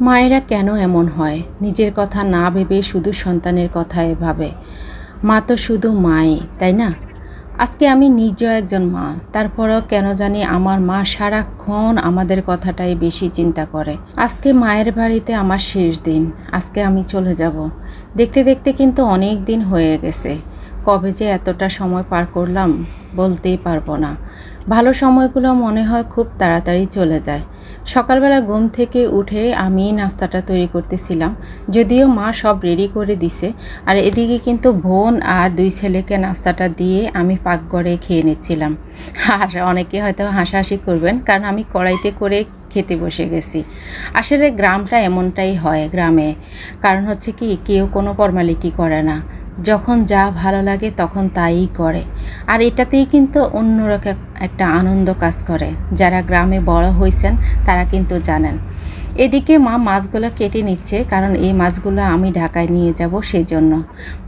মায়েরা কেন এমন হয়? নিজের কথা না ভেবে শুধু সন্তানের কথাই ভাবে। মা তো শুধু মাই, তাই না? আজকে আমি নিজেও একজন মা, তারপরেও কেন জানি আমার মা সারাক্ষণ আমাদের কথাটাই বেশি চিন্তা করে। আজকে মায়ের বাড়িতে আমার শেষ দিন, আজকে আমি চলে যাব। দেখতে দেখতে কিন্তু অনেক দিন হয়ে গেছে। কবে যে এতটা সময় পার করলাম? বলতেই পারব না। ভালো সময়গুলো মনে হয় খুব তাড়াতাড়ি চলে যায়। সকালবেলা ঘুম থেকে উঠে আমি নাস্তাটা তৈরি করতেছিলাম। যদিও মা সব রেডি করে দিছে। আর এদিকে কিন্তু বোন আর দুই ছেলেকে নাস্তাটা দিয়ে আমি পাকঘরে খেয়ে নিচ্ছিলাম। আর অনেকে হয়তো হাসাহাসি করবেন, কারণ আমি কড়াইতে করে খেতে বসে গেছি। আসলে গ্রামটা এমনটাই হয় গ্রামে। কারণ হচ্ছে কি, কেউ কোনো ফর্মালিটি করে না। যখন যা ভালো লাগে তখন তাই করে। আর এটাতেই কিন্তু অন্যরকম একটা আনন্দ কাজ করে। যারা গ্রামে বড় হয়েছেন তারা কিন্তু জানেন। এদিকে মা মাছগুলো কেটে নিচ্ছে, কারণ এই মাছগুলো আমি ঢাকায় নিয়ে যাব সেই জন্য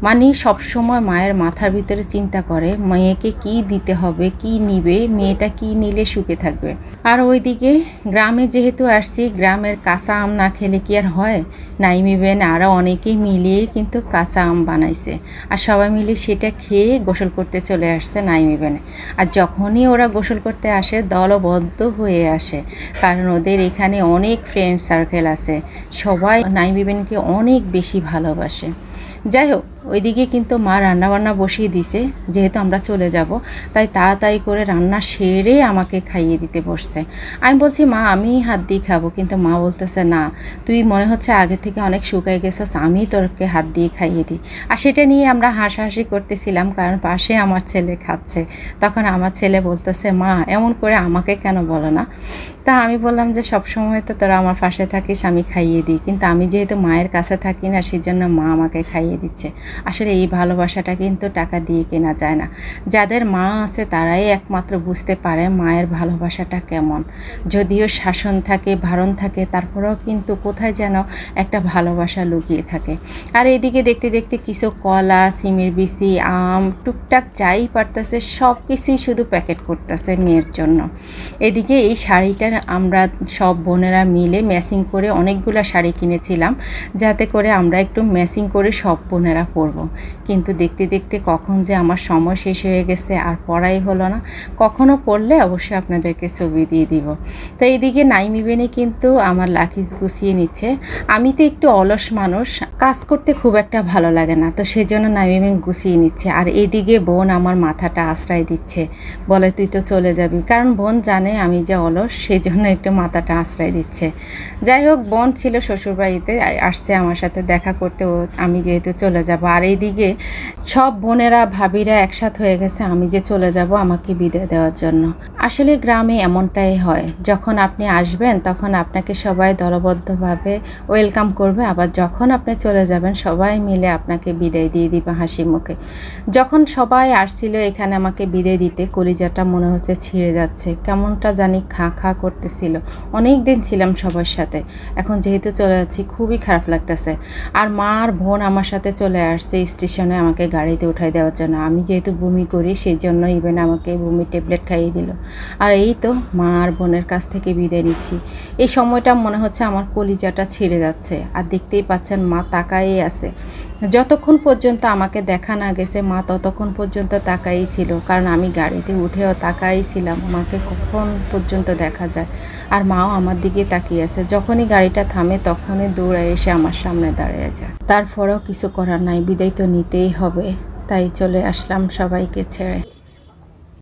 মানে সবসময় মায়ের মাথার ভিতরে চিন্তা করে, মেয়েকে কি দিতে হবে, কি নিবে, মেয়েটা কি নিলে সুখে থাকবে? আর ওইদিকে গ্রামে যেহেতু আসছি, গ্রামের কাঁচা আম না খেলে কি আর হয়? নাইমিবেন আরও অনেকেই মিলিয়ে কিন্তু কাঁচা আম বানাইছে। আর সবাই মিলে সেটা খেয়ে গোসল করতে চলে আসছে নাইমিবেনে আর যখনই ওরা গোসল করতে আসে, দলবদ্ধ হয়ে আসে। কারণ ওদের এখানে অনেক ফ্রেন্ড সার্কেল আছে। সবাই নাইমিবেনকে অনেক বেশি ভালোবাসে। যাই হোক ওইদিকে কিন্তু মা রান্নাবান্না বসিয়ে দিছে যেহেতু আমরা চলে যাব, তাই তাড়াতাড়ি করে রান্না সেরে আমাকে খাইয়ে দিতে বসছে। আমি বলছি, মা, আমি হাত দিয়ে খাব। কিন্তু মা বলতেছে, না, তুই মনে হচ্ছে আগে থেকে অনেক শুকাই গেছিস, আমি তোরকে হাত দিয়ে খাইয়ে দিই। আর সেটা নিয়ে আমরা হাসাহাসি করতেছিলাম, কারণ পাশে আমার ছেলে খাচ্ছে। তখন আমার ছেলে বলতেছে, মা, এমন করে আমাকে কেন বলো না? তা আমি বললাম যে, সব সময় তো তোরা আমার পাশে থাকিস, আমি খাইয়ে দিই। কিন্তু আমি যেহেতু মায়ের কাছে থাকি না সেই জন্য মা আমাকে খাইয়ে দিচ্ছে। আসলে এই ভালোবাসাটা কিন্তু টাকা দিয়ে কেনা যায় না। যাদের মা আছে তারাই একমাত্র বুঝতে পারে মায়ের ভালোবাসাটা কেমন। যদিও শাসন থাকে, ভারণ থাকে, তারপরেও কিন্তু কোথায় যেন একটা ভালোবাসা লুকিয়ে থাকে। আর এদিকে দেখতে দেখতে কিছু কলা, সিমের বিচি, আম, টুকটাক যাই পারতেছে সব কিছুই শুধু প্যাকেট করতেছে মেয়ের জন্য। এদিকে এই শাড়িটা আমরা সব বোনেরা মিলে ম্যাচিং করে অনেকগুলো শাড়ি কিনেছিলাম। যাতে করে আমরা একটু ম্যাচিং করে সব বোনেরা পরবো কিন্তু দেখতে দেখতে কখন যে আমার সময় শেষ হয়ে গেছে আর পড়াই হলো না, কখনো পড়লে অবশ্যই আপনাদেরকে ছবি দিয়ে দিব। তো এইদিকে নাইমিবেনে কিন্তু আমার লাকিজ গুছিয়ে নিচ্ছে। আমি তো একটু অলস মানুষ, কাজ করতে খুব একটা ভালো লাগে না, তো সেই জন্য নাইমিবেন গুছিয়ে নিচ্ছে। আর এদিকে বোন আমার মাথাটা আশ্রয় দিচ্ছে, বলে, তুই তো চলে যাবি। কারণ বোন জানে আমি যে অলস সেই জন্য একটু মাথাটা আশ্রয় দিচ্ছে। যাই হোক, বোন ছিল শ্বশুরবাড়িতে আসছে আমার সাথে দেখা করতে। ও, আমি যেহেতু চলে যাব। আর এইদিকে সব বোনেরা, ভাবিরা একসাথ হয়ে গেছে, আমি যে চলে যাব আমাকে বিদায় দেওয়ার জন্য। আসলে গ্রামে এমনটাই হয়, যখন আপনি আসবেন তখন আপনাকে সবাই দলবদ্ধভাবে ওয়েলকাম করবে, আবার যখন আপনি চলে যাবেন সবাই মিলে আপনাকে বিদায় দিয়ে দিবে হাসি মুখে। যখন সবাই আসছিল এখানে আমাকে বিদায় দিতে, কলিজাটা মনে হচ্ছে ছিঁড়ে যাচ্ছে, কেমনটা জানি খা খা করতেছিল। অনেক দিন ছিলাম সবার সাথে, এখন যেহেতু চলে যাচ্ছি খুবই খারাপ লাগতেছে। আর মা আর বোন আমার সাথে চলে আসছে স্টেশনে আমাকে গাড়িতে উঠাই দেওয়ার জন্য। আমি যেহেতু বমি করি সেই জন্য ইভেন আমাকে বমি ট্যাবলেট খাইয়ে দিল। আর এই তো মা আর বোনের কাছ থেকে বিদায় নিচ্ছি। এই সময়টা মনে হচ্ছে আমার কলিজাটা ছিঁড়ে যাচ্ছে। আর দেখতেই পাচ্ছেন মা তাকাই আছে। যতক্ষণ পর্যন্ত আমাকে দেখা না গেছে, মা ততক্ষণ পর্যন্ত তাকাই ছিল, কারণ আমি গাড়িতে উঠেও তাকাই ছিলাম, মাকে কখন পর্যন্ত দেখা যায়। আর মাও আমার দিকে তাকিয়ে আছে, যখনই গাড়িটা থামে তখনই দৌড়ে এসে আমার সামনে দাঁড়িয়ে যায়। তারপরেও কিছু করার নাই, বিদায় তো নিতেই হবে, তাই চলে আসলাম সবাইকে ছেড়ে।